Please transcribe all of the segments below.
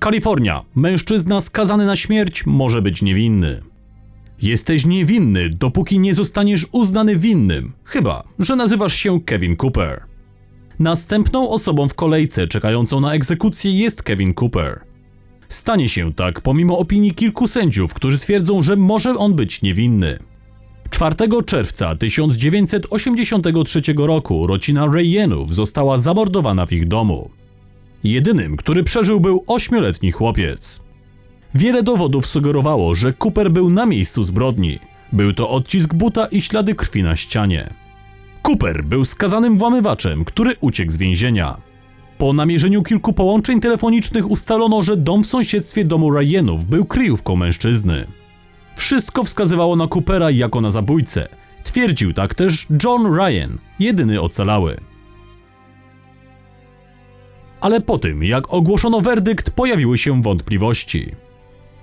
Kalifornia. Mężczyzna skazany na śmierć może być niewinny. Jesteś niewinny, dopóki nie zostaniesz uznany winnym, chyba że nazywasz się Kevin Cooper. Następną osobą w kolejce czekającą na egzekucję jest Kevin Cooper. Stanie się tak pomimo opinii kilku sędziów, którzy twierdzą, że może on być niewinny. 4 czerwca 1983 roku rodzina Rayenów została zamordowana w ich domu. Jedynym, który przeżył był ośmioletni chłopiec. Wiele dowodów sugerowało, że Cooper był na miejscu zbrodni. Był to odcisk buta i ślady krwi na ścianie. Cooper był skazanym włamywaczem, który uciekł z więzienia. Po namierzeniu kilku połączeń telefonicznych ustalono, że dom w sąsiedztwie domu Ryanów był kryjówką mężczyzny. Wszystko wskazywało na Coopera jako na zabójcę. Twierdził tak też John Ryan, jedyny ocalały. Ale po tym, jak ogłoszono werdykt, pojawiły się wątpliwości.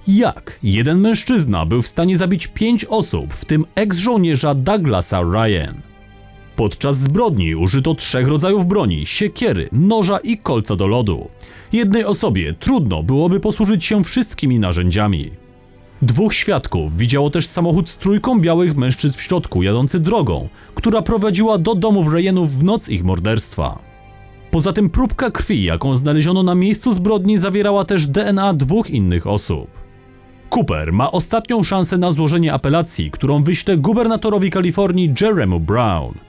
Jak jeden mężczyzna był w stanie zabić pięć osób, w tym eks-żołnierza Douglasa Ryan? Podczas zbrodni użyto trzech rodzajów broni: siekiery, noża i kolca do lodu. Jednej osobie trudno byłoby posłużyć się wszystkimi narzędziami. Dwóch świadków widziało też samochód z trójką białych mężczyzn w środku jadący drogą, która prowadziła do domów Ryanów w noc ich morderstwa. Poza tym próbka krwi, jaką znaleziono na miejscu zbrodni, zawierała też DNA dwóch innych osób. Cooper ma ostatnią szansę na złożenie apelacji, którą wyśle gubernatorowi Kalifornii Jeremu Brown.